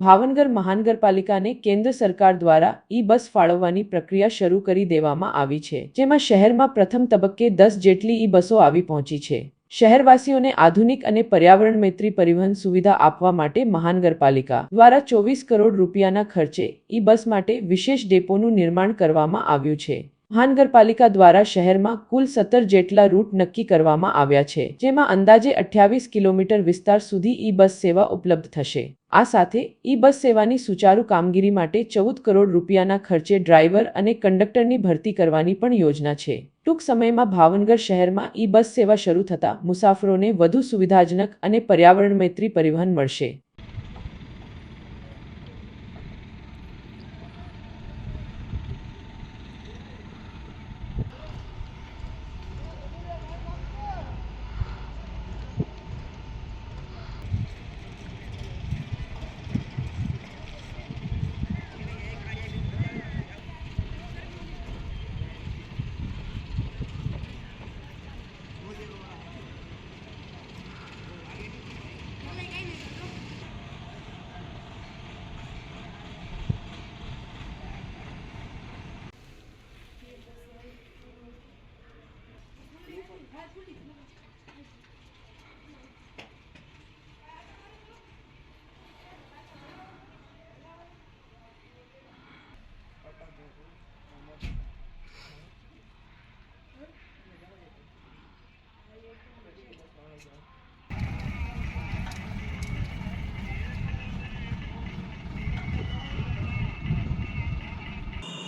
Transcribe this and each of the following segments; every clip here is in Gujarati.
ભાવનગર મહાનગરપાલિકાને કેન્દ્ર સરકાર દ્વારા ઈ બસ ફાળવવાની પ્રક્રિયા શરૂ કરી દેવામાં આવી છે, જેમાં શહેરમાં પ્રથમ તબક્કે દસ જેટલી ઈ બસો આવી પહોંચી છે. શહેરવાસીઓને આધુનિક અને પર્યાવરણ મૈત્રી પરિવહન સુવિધા આપવા માટે મહાનગરપાલિકા દ્વારા ચોવીસ કરોડ રૂપિયાના ખર્ચે ઈ બસ માટે વિશેષ ડેપોનું નિર્માણ કરવામાં આવ્યું છે. મહાનગરપાલિકા દ્વારા શહેરમાં કુલ સત્તર જેટલા રૂટ નક્કી કરવામાં આવ્યા છે, જેમાં અંદાજે અઠ્યાવીસ કિલોમીટર વિસ્તાર સુધી ઈ બસ સેવા ઉપલબ્ધ થશે. આ સાથે ઈ બસ સેવાની સુચારુ કામગીરી માટે ચૌદ કરોડ રૂપિયાના ખર્ચે ડ્રાઈવર અને કંડક્ટરની ભરતી કરવાની પણ યોજના છે. ટૂંક સમયમાં ભાવનગર શહેરમાં ઈ બસ સેવા શરૂ થતાં મુસાફરોને વધુ સુવિધાજનક અને પર્યાવરણ મૈત્રી પરિવહન મળશે.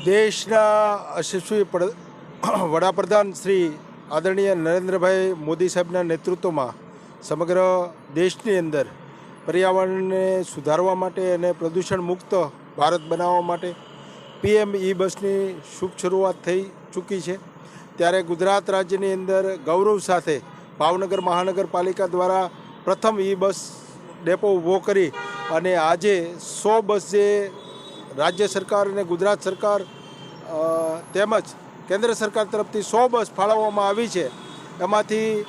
દેશના યશસ્વી વડાપ્રધાન શ્રી આદરણીય નરેન્દ્રભાઈ મોદી સાહેબના નેતૃત્વમાં સમગ્ર દેશની અંદર પર્યાવરણને સુધારવા માટે અને પ્રદૂષણ મુક્ત ભારત બનાવવા માટે પીએમ ઈ બસની શુભ શરૂઆત થઈ ચૂકી છે. ત્યારે ગુજરાત રાજ્યની અંદર ગૌરવ સાથે ભાવનગર મહાનગરપાલિકા દ્વારા પ્રથમ ઈ બસ ડેપો ઊભો કરી અને આજે સો બસ જે રાજ્ય સરકાર અને ગુજરાત સરકાર તેમજ કેન્દ્ર સરકાર તરફથી સો બસ ફાળવવામાં આવી છે. એમાંથી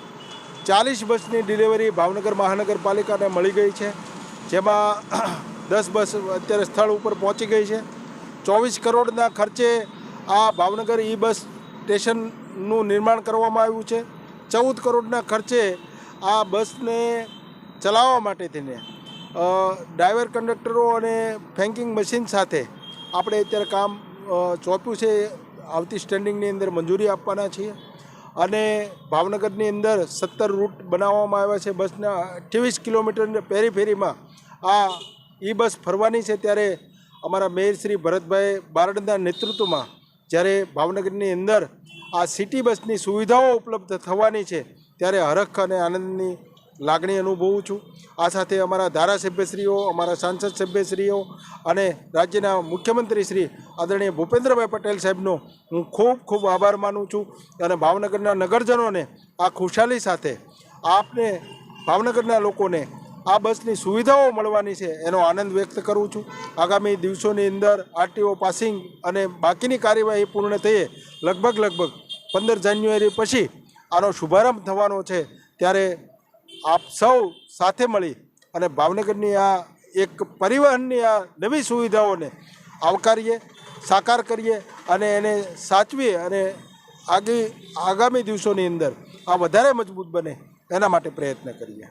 ચાલીસ બસની ડિલિવરી ભાવનગર મહાનગરપાલિકાને મળી ગઈ છે. જેમાં દસ બસ અત્યારે સ્થળ ઉપર પહોંચી ગઈ છે. ચોવીસ કરોડના ખર્ચે આ ભાવનગર ઈ બસ સ્ટેશનનું નિર્માણ કરવામાં આવ્યું છે. ચૌદ કરોડના ખર્ચે આ બસને ચલાવવા માટે થઈને ડ્રાઈવર કંડક્ટરો અને ફેન્કિંગ મશીન સાથે આપણે અત્યારે કામ સોંપ્યું છે. આવતી સ્ટેન્ડિંગની અંદર મંજૂરી આપવાના છીએ અને ભાવનગરની અંદર સત્તર રૂટ બનાવવામાં આવ્યા છે બસના અઠ્યાવીસ કિલોમીટર પેરીફેરીમાં આ ઈ બસ ફરવાની છે ત્યારે અમારા મેયર શ્રી ભરતભાઈ બારડના નેતૃત્વમાં જ્યારે ભાવનગરની અંદર આ સિટી બસની સુવિધાઓ ઉપલબ્ધ થવાની છે ત્યારે હરખ અને આનંદની લાગણી અનુભવું છું. આ સાથે અમારા ધારાસભ્યશ્રીઓ, અમારા સાંસદ સભ્યશ્રીઓ અને રાજ્યના મુખ્યમંત્રી શ્રી આદરણીય ભૂપેન્દ્રભાઈ પટેલ સાહેબનો હું ખૂબ ખૂબ આભાર માનું છું અને ભાવનગરના નગરજનોને આ ખુશાલી સાથે આપને ભાવનગરના લોકોને આ બસની સુવિધાઓ મળવાની છે એનો આનંદ વ્યક્ત કરું છું. આગામી દિવસોની અંદર આરટીઓ પાસિંગ અને બાકીની કાર્યવાહી પૂર્ણ થઈએ લગભગ લગભગ પંદર જાન્યુઆરી પછી આનો શુભારંભ થવાનો છે. ત્યારે આપ સૌ સાથે મળી અને ભાવનગરની આ એક પરિવહનની આ નવી સુવિધાઓને આવકારીએ, સાકાર કરીએ અને એને સાચવીએ અને આગી, આગામી દિવસોની અંદર આ વધારે મજબૂત બને એના માટે પ્રયત્ન કરીએ.